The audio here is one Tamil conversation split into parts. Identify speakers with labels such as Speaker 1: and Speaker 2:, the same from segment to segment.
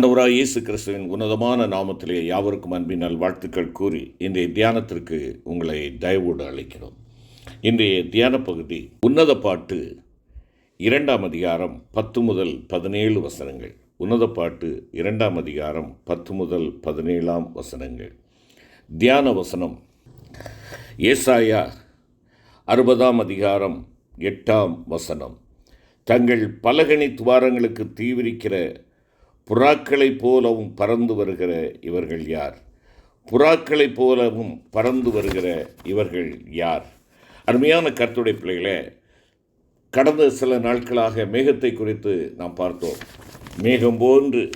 Speaker 1: ஆண்டவராக இயேசு கிறிஸ்துவின் உன்னதமான நாமத்திலே யாவருக்கும் அன்பின் வாழ்த்துக்கள் கூறி இன்றைய தியானத்திற்கு உங்களை தயவோடு அழைக்கிறோம். இன்றைய தியான பகுதி உன்னத பாட்டு இரண்டாம் அதிகாரம் பத்து முதல் பதினேழு வசனங்கள். உன்னத பாட்டு இரண்டாம் அதிகாரம் பத்து முதல் பதினேழாம் வசனங்கள். தியான வசனம். ஏசாயா அறுபதாம் அதிகாரம் எட்டாம் வசனம். தங்கள் பலகணி துவாரங்களுக்கு தீவிரிக்கிற புறாக்களைப் போலவும் பறந்து வருகிற இவர்கள் யார்? புறாக்களைப் போலவும் பறந்து வருகிற இவர்கள் யார்? அருமையான கர்த்துடைய பிள்ளைகளை கடந்த சில நாட்களாக மேகத்தை குறித்து நாம் பார்த்தோம். மேகம் போன்று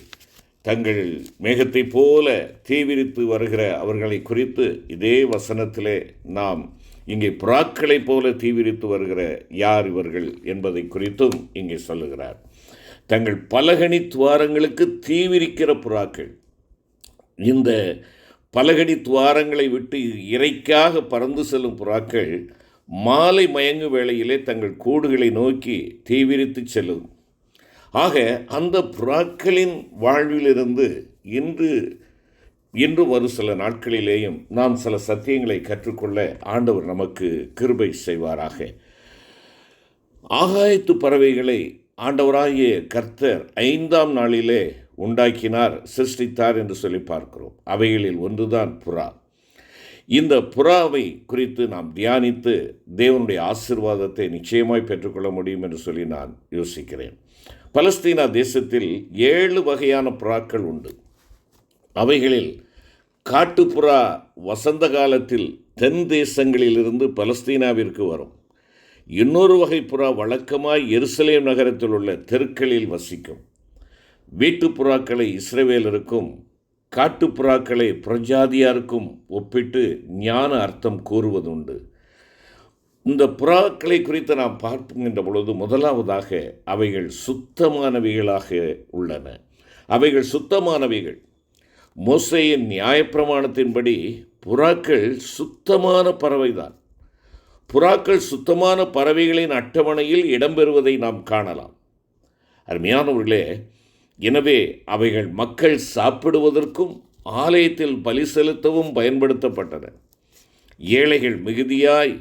Speaker 1: தங்கள் மேகத்தைப் போல தீவிரித்து வருகிற அவர்களை குறித்து இதே வசனத்திலே நாம் இங்கே புறாக்களைப் போல தீவிரித்து வருகிற யார் இவர்கள் என்பதை குறித்தும் இங்கே சொல்லுகிறார். தங்கள் பலகணி துவாரங்களுக்கு தீவிரிக்கிற புறாக்கள். இந்த பலகணி துவாரங்களை விட்டு இறைக்காக பறந்து செல்லும் புறாக்கள் மாலை மயங்கு வேளையிலே தங்கள் கூடுகளை நோக்கி தீவிரித்து செல்லும். ஆக அந்த புறாக்களின் வாழ்விலிருந்து இன்று இன்று ஒரு சில நாட்களிலேயும் நாம் சில சத்தியங்களை கற்றுக்கொள்ள ஆண்டவர் நமக்கு கிருபை செய்வாராக. ஆகாயத்து பறவைகளை ஆண்டவராகிய கர்த்தர் ஐந்தாம் நாளிலே உண்டாக்கினார் சிருஷ்டித்தார் என்று சொல்லி பார்க்கிறோம். அவைகளில் ஒன்றுதான் புறா. இந்த புறாவை குறித்து நாம் தியானித்து தேவனுடைய ஆசிர்வாதத்தை நிச்சயமாய் பெற்றுக்கொள்ள முடியும் என்று சொல்லி நான் யோசிக்கிறேன். பலஸ்தீனா தேசத்தில் ஏழு வகையான புறாக்கள் உண்டு. அவைகளில் காட்டுப்புறா வசந்த காலத்தில் தென் தேசங்களிலிருந்து பலஸ்தீனாவிற்கு வரும். இன்னொரு வகை புறா வழக்கமாய் எருசலேம் நகரத்தில் உள்ள தெருக்களில் வசிக்கும். வீட்டு புறாக்களை இஸ்ரவேலருக்கும் காட்டுப்புறாக்களை பிரஜாதியாருக்கும் ஒப்பிட்டு ஞான அர்த்தம் கூறுவதுண்டு. இந்த புறாக்களை குறித்து நாம் பார்க்கின்ற பொழுது முதலாவதாக அவைகள் சுத்தமானவைகளாக உள்ளன. அவைகள் சுத்தமானவைகள். மோசையின் நியாயப்பிரமாணத்தின்படி புறாக்கள் சுத்தமான பறவைதான். புறாக்கள் சுத்தமான பறவைகளின் அட்டவணையில் இடம்பெறுவதை நாம் காணலாம். அருமையானவர்களே எனவே அவைகள் மக்கள் சாப்பிடுவதற்கும் ஆலயத்தில் பலி செலுத்தவும் பயன்படுத்தப்பட்டன. ஏழைகள் மிகுதியாய்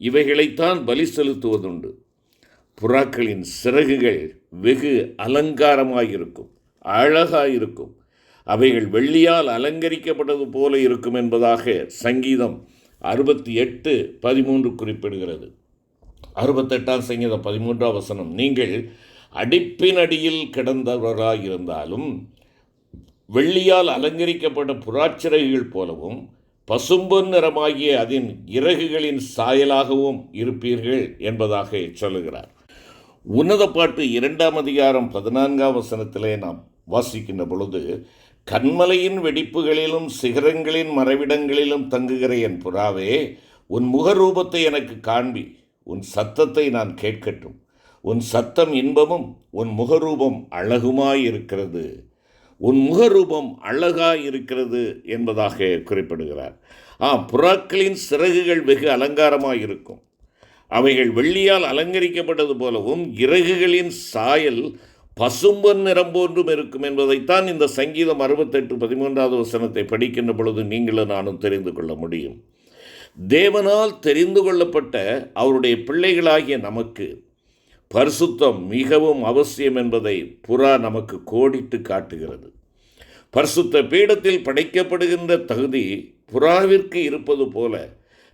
Speaker 1: இவைகளைத்தான் பலி செலுத்துவதுண்டு. புறாக்களின் சிறகுகள் வெகு அலங்காரமாயிருக்கும் அழகாயிருக்கும். அவைகள் வெள்ளியால் அலங்கரிக்கப்பட்டது போல இருக்கும் என்பதாக சங்கீதம் அறுபத்தி எட்டு பதிமூன்று குறிப்பிடுகிறது. அறுபத்தெட்டாம் சங்கீதம் பதிமூன்றாம் வசனம் நீங்கள் அடிப்பின் அடியில் கிடந்தவராக இருந்தாலும் வெள்ளியால் அலங்கரிக்கப்பட்ட புறாச்சிறகுகள் போலவும் பசும்பொன் நிறமாகிய அதன் இறகுகளின் சாயலாகவும் இருப்பீர்கள் என்பதாக சொல்லுகிறார். உன்னத பாட்டு இரண்டாம் அதிகாரம் பதினான்காம் வசனத்திலே நாம் வாசிக்கின்ற பொழுது கண்மலையின் வெடிப்புகளிலும் சிகரங்களின் மறைவிடங்களிலும் தங்குகிற என் புறாவே உன் முகரூபத்தை எனக்கு காண்பி உன் சத்தத்தை நான் கேட்கட்டும். உன் சத்தம் இன்பமும் உன் முகரூபம் அழகுமாயிருக்கிறது. உன் முகரூபம் அழகாயிருக்கிறது என்பதாக குறிப்பிடுகிறார். ஆ புறாக்களின் சிறகுகள் வெகு அலங்காரமாயிருக்கும். அவைகள் வெள்ளியால் அலங்கரிக்கப்பட்டது போலவும் இறகுகளின் சாயல் பசும்பன் நிறம் போன்றும் இருக்கும் என்பதைத்தான் இந்த சங்கீதம் அறுபத்தெட்டு பதிமூன்றாவது வசனத்தை படிக்கின்ற பொழுது நீங்களும் நானும் தெரிந்து கொள்ள முடியும். தேவனால் தெரிந்து கொள்ளப்பட்ட அவருடைய பிள்ளைகளாகிய நமக்கு பரிசுத்தம் மிகவும் அவசியம் என்பதை புறா நமக்கு கோடிட்டு காட்டுகிறது. பரிசுத்த பீடத்தில் படைக்கப்படுகின்ற தகுதி புறாவிற்கு இருப்பது போல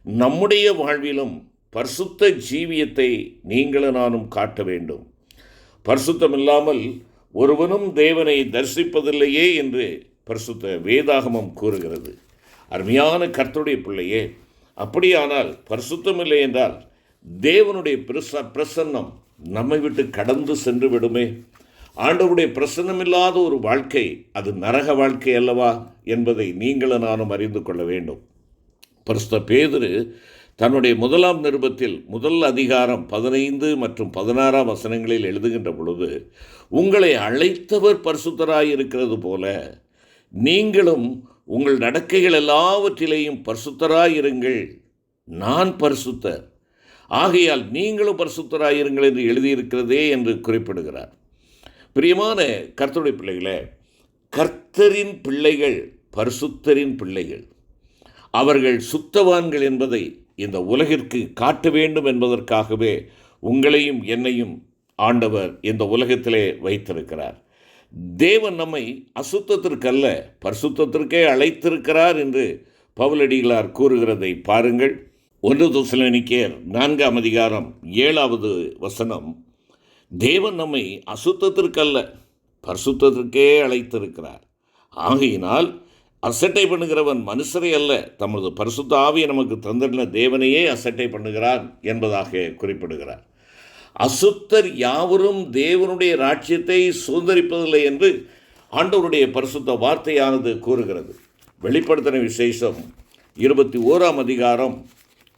Speaker 1: நம்முடைய வாழ்விலும் பரிசுத்த ஜீவியத்தை நீங்களும் நானும் காட்ட வேண்டும். பரிசுத்தம் இல்லாமல் ஒருவனும் தேவனை தரிசிப்பதில்லையே என்று பரிசுத்த வேதாகமம் கூறுகிறது. அருமையான கர்த்தருடைய பிள்ளையே அப்படியானால் பரிசுத்தம் இல்லை என்றால் தேவனுடைய பிரச பிரசன்னம் நம்மை விட்டு கடந்து சென்று விடுமே. ஆண்டவருடைய பிரசன்னமில்லாத ஒரு வாழ்க்கை அது நரக வாழ்க்கை அல்லவா என்பதை நீங்களும் நானும் அறிந்து கொள்ள வேண்டும். பரிசுத்த பேதரு தன்னுடைய முதலாம் நிருபத்தில் முதல் அதிகாரம் பதினைந்து மற்றும் பதினாறாம் வசனங்களில் எழுதுகின்ற பொழுது உங்களை அழைத்தவர் பரிசுத்தராயிருக்கிறது போல நீங்களும் உங்கள் நடக்கைகள் எல்லாவற்றிலேயும் பரிசுத்தராயிருங்கள். நான் பரிசுத்தர். ஆகையால் நீங்களும் பரிசுத்தராயிருங்கள் என்று எழுதியிருக்கிறதே என்று குறிப்பிடுகிறார். பிரியமான கர்த்தருடைய பிள்ளைகளே கர்த்தரின் பிள்ளைகள் பரிசுத்தரின் பிள்ளைகள். அவர்கள் சுத்தவான்கள் என்பதை இந்த உலகிற்கு காட்ட வேண்டும் என்பதற்காகவே உங்களையும் என்னையும் ஆண்டவர் இந்த உலகத்திலே வைத்திருக்கிறார். தேவன் நம்மை அசுத்தத்திற்கல்ல பரிசுத்தத்திற்கே அழைத்திருக்கிறார் என்று பவுலடிகளார் கூறுகிறதை பாருங்கள். ஒன்று துசலனிக்கேர் நான்காம் அதிகாரம் ஏழாவது வசனம். தேவன் நம்மை அசுத்தத்திற்கல்ல பரிசுத்தத்திற்கே அழைத்திருக்கிறார். ஆகையினால் அசட்டை பண்ணுகிறவன் மனுஷரை அல்ல. தமது பரிசுத்த ஆவியை நமக்கு தந்திருந்த தேவனையே அசட்டை பண்ணுகிறான் என்பதாக குறிப்பிடுகிறார். அசுத்தர் யாவரும் தேவனுடைய ராட்சியத்தை சுதந்திரிப்பதில்லை என்று ஆண்டவருடைய பரிசுத்த வார்த்தையானது கூறுகிறது. வெளிப்படுத்தின விசேஷம் இருபத்தி ஓராம் அதிகாரம்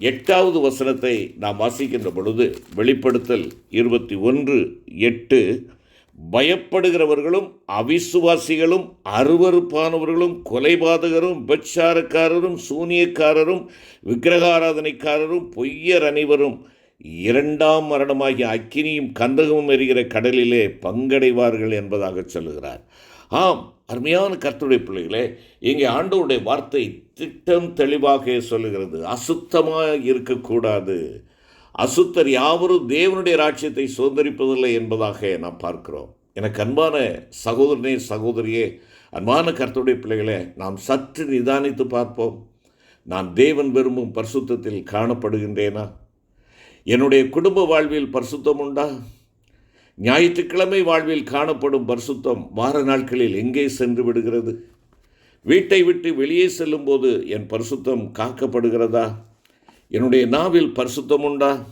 Speaker 1: எட்டாவது வசனத்தை நாம் வாசிக்கின்ற பொழுது வெளிப்படுத்தல் இருபத்தி ஒன்று எட்டு பயப்படுகிறவர்களும் அவிசுவாசிகளும் அருவறுப்பானவர்களும் கொலைபாதகரும் பெட்சாரக்காரரும் சூனியக்காரரும் விக்கிரகாராதனைக்காரரும் பொய்யர் அனைவரும் இரண்டாம் மரணமாகிய அக்கினியும் கந்தகமும் எரிகிற கடலிலே பங்கடைவார்கள் என்பதாக சொல்லுகிறார். ஆம் அருமையான கர்த்தருடைய பிள்ளைகளே இங்கே ஆண்டவருடைய வார்த்தை திட்டம் தெளிவாக சொல்லுகிறது. அசுத்தமாக இருக்கக்கூடாது. அசுத்தர் யாவரும் தேவனுடைய ராட்சியத்தை சுதந்திரிப்பதில்லை என்பதாக நாம் பார்க்கிறோம். எனக்கு அன்பான சகோதரனே சகோதரியே அன்பான கர்த்தருடைய பிள்ளைகளை நாம் சற்று நிதானித்து பார்ப்போம். நான் தேவன் விரும்பும் பரிசுத்தத்தில் காணப்படுகின்றேனா? என்னுடைய குடும்ப வாழ்வில் பரிசுத்தம் உண்டா? ஞாயிற்றுக்கிழமை வாழ்வில் காணப்படும் பரிசுத்தம் வார நாட்களில் எங்கே சென்று விடுகிறது? வீட்டை விட்டு வெளியே செல்லும்போது என் பரிசுத்தம் காக்கப்படுகிறதா? என்னுடைய நாவில் பரிசுத்தம் உண்டா?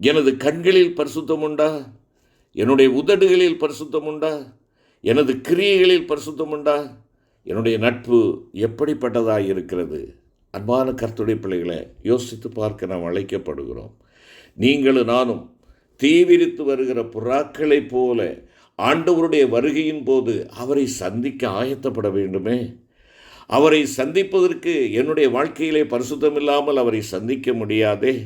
Speaker 1: எனது கண்களில் பரிசுத்தம் உண்டா? என்னுடைய உதடுகளில் பரிசுத்தம் உண்டா? எனது கிரியைகளில் பரிசுத்தம் உண்டா? என்னுடைய நட்பு எப்படிப்பட்டதாக இருக்கிறது? அன்பான கர்த்துடைய பிள்ளைகளை யோசித்து பார்க்க நாம் அழைக்கப்படுகிறோம். நீங்களும் நானும் தீவிரித்து வருகிற புறாக்களைப் போல ஆண்டவருடைய வருகையின் போது அவரை சந்திக்க ஆயத்தப்பட வேண்டுமே? அவரை சந்திப்பதற்கு என்னுடைய வாழ்க்கையிலே பரிசுத்தம் இல்லாமல் அவரை சந்திக்க முடியாதே.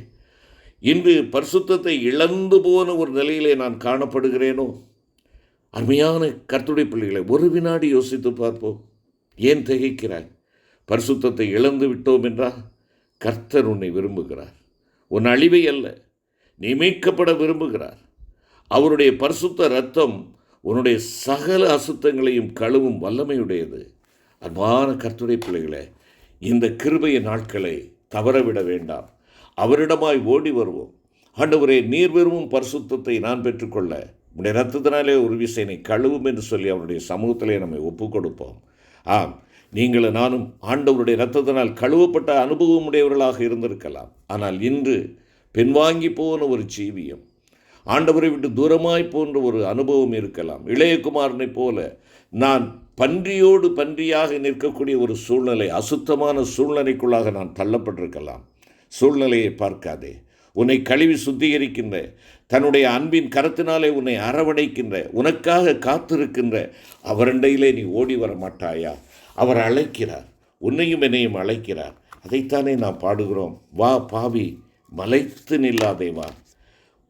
Speaker 1: இன்று பரிசுத்தத்தை இழந்து போன ஒரு நிலையிலே நான் காணப்படுகிறேனோ? அருமையான கர்த்துடைய பிள்ளைகளை ஒரு வினாடி யோசித்து பார்ப்போம். ஏன் திகைக்கிறாய்? பரிசுத்தத்தை இழந்து விட்டோம் என்றால் கர்த்தர் உன்னை விரும்புகிறார். உன் அழிவை அல்ல நீ மீட்கப்பட விரும்புகிறார். அவருடைய பரிசுத்த ரத்தம் உன்னுடைய சகல அசுத்தங்களையும் கழுவும் வல்லமையுடையது. அன்பான கர்த்துரை பிள்ளைகளே இந்த கிருபைய நாட்களை தவறவிட வேண்டாம். அவரிடமாய் ஓடி வருவோம். ஆண்டவரே நீர் விரும்பும் பரிசுத்தத்தை நான் பெற்றுக்கொள்ள உடைய ரத்தத்தினாலே ஒரு விசைனை கழுவும் என்று சொல்லி அவருடைய சமூகத்திலே நம்மை ஒப்புக் கொடுப்போம் ஆம் நீங்களும் நானும் ஆண்டவருடைய ரத்தத்தினால் கழுவப்பட்ட அனுபவம் உடையவர்களாக இருந்திருக்கலாம். ஆனால் இன்று பின்வாங்கி போன ஒரு ஜீவியம் ஆண்டவரை விட்டு தூரமாய் போன்ற ஒரு அனுபவம் இருக்கலாம். இளையகுமாரனைப் போல நான் பன்றியோடு பன்றியாக நிற்கக்கூடிய ஒரு சூழ்நிலை அசுத்தமான சூழ்நிலைக்குள்ளாக நான் தள்ளப்பட்டிருக்கலாம். சூழ்நிலையை பார்க்காதே. உன்னை கழுவி சுத்திகரிக்கின்ற தன்னுடைய அன்பின் கரத்தினாலே உன்னை அரவணைக்கின்ற உனக்காக காத்திருக்கின்ற அவரண்டையிலே நீ ஓடி வர மாட்டாயா? அவர் அழைக்கிறார். உன்னையும் என்னையும் அழைக்கிறார். அதைத்தானே நாம் பாடுகிறோம். வா பாவி மலைத்து நில்லாதே வா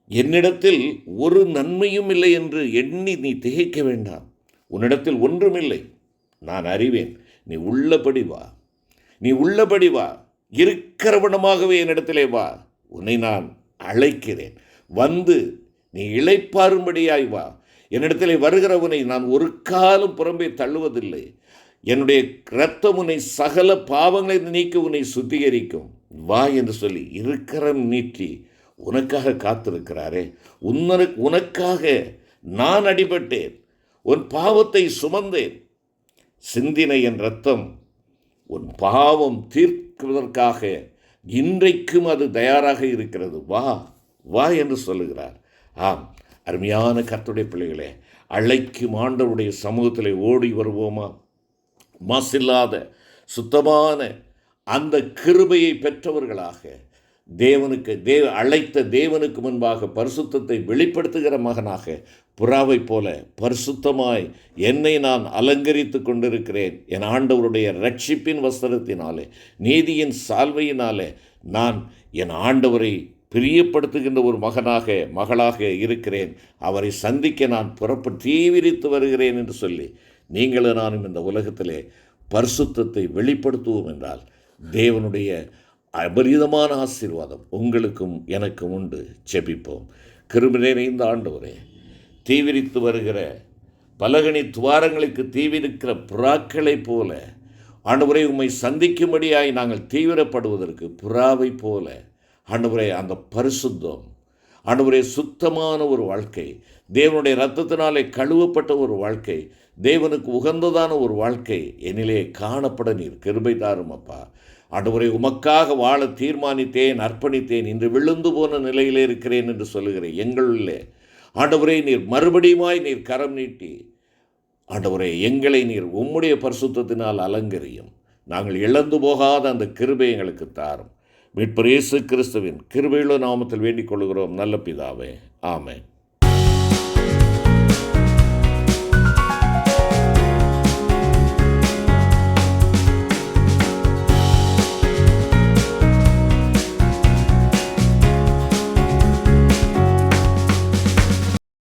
Speaker 1: என்னிடத்தில் ஒரு நன்மையும் இல்லை என்று எண்ணி நீ திகைக்க வேண்டாம். உன்னிடத்தில் ஒன்றுமில்லை. நான் அறிவேன். நீ உள்ளபடி வா. நீ உள்ளபடி வா. இருக்கிறவனமாகவே என்னிடத்திலே வா. உன்னை நான் அழைக்கிறேன். வந்து நீ இழைப்பாரும்படியாய் வா. என்னிடத்திலே வருகிறவனை நான் ஒரு காலம் புறம்பே தள்ளுவதில்லை. என்னுடைய இரத்தம் உன்னை சகல பாவங்களை நீக்க உன்னை சுத்திகரிக்கும். வா என்று சொல்லி இருக்கிறம் நீட்டி உனக்காக காத்திருக்கிறாரே. உன்னரு உனக்காக நான் அடிபட்டேன். உன் பாவத்தை சுமந்தேன். சிந்தின என் ரத்தம் உன் பாவம் தீர்க்குவதற்காக இன்றைக்கும் அது தயாராக இருக்கிறது. வா வா என்று சொல்லுகிறார். ஆம் அருமையான கர்த்துடைய பிள்ளைகளே அழைக்கும் ஆண்டவருடைய சமூகத்தில் ஓடி வருவோமா? மாசில்லாத சுத்தமான அந்த கிருபையை பெற்றவர்களாக தேவனுக்கு தேவ அழைத்த தேவனுக்கு முன்பாக பரிசுத்தத்தை வெளிப்படுத்துகிற மகனாக புறாவைப் போல பரிசுத்தமாய் என்னை நான் அலங்கரித்து கொண்டிருக்கிறேன். என் ஆண்டவருடைய ரட்சிப்பின் வஸ்திரத்தினாலே நீதியின் சால்வையினாலே நான் என் ஆண்டவரை பிரியப்படுத்துகின்ற ஒரு மகனாக மகளாக இருக்கிறேன். அவரை சந்திக்க நான் புறப்பட்டு தீவிரித்து வருகிறேன் என்று சொல்லி நீங்களும் நானும் இந்த உலகத்திலே பரிசுத்தத்தை வெளிப்படுத்துவோம் என்றால் தேவனுடைய அபரிதமான ஆசீர்வாதம் உங்களுக்கும் எனக்கும் உண்டு. செபிப்போம் கிருபை இந்த ஆண்டவரே தீவிரித்து வருகிற பலகணி துவாரங்களுக்கு தீவிரிக்கிற புறாக்களைப் போல ஆண்டவரை உம்மை சந்திக்கும்படியாய் நாங்கள் தீவிரப்படுவதற்கு புறாவை போல ஆண்டவரை அந்த பரிசுத்தம் ஆண்டவரே சுத்தமான ஒரு வாழ்க்கை தேவனுடைய ரத்தத்தினாலே கழுவப்பட்ட ஒரு வாழ்க்கை தேவனுக்கு உகந்ததான ஒரு வாழ்க்கை என்னிலே காணப்பட நீர் கிருபை தாரும் அப்பா. ஆண்டவரை உமக்காக வாழ தீர்மானித்தேன் அர்ப்பணித்தேன் இன்று விழுந்து போன நிலையிலே இருக்கிறேன் என்று சொல்லுகிறேன் எங்களுள்ளே ஆண்டவரே நீர் மறுபடியுமாய் நீர் கரம் நீட்டி. ஆண்டவரே எங்களை நீர் உம்முடைய பரிசுத்தத்தினால் அலங்கரியும். நாங்கள் இழந்து போகாத அந்த கிருபை எங்களுக்கு தாரும். மீட்பர் இயேசு கிறிஸ்துவின் கிருபையுள்ள நாமத்தில் வேண்டிக் கொள்கிறோம் நல்ல பிதாவே. ஆமேன்.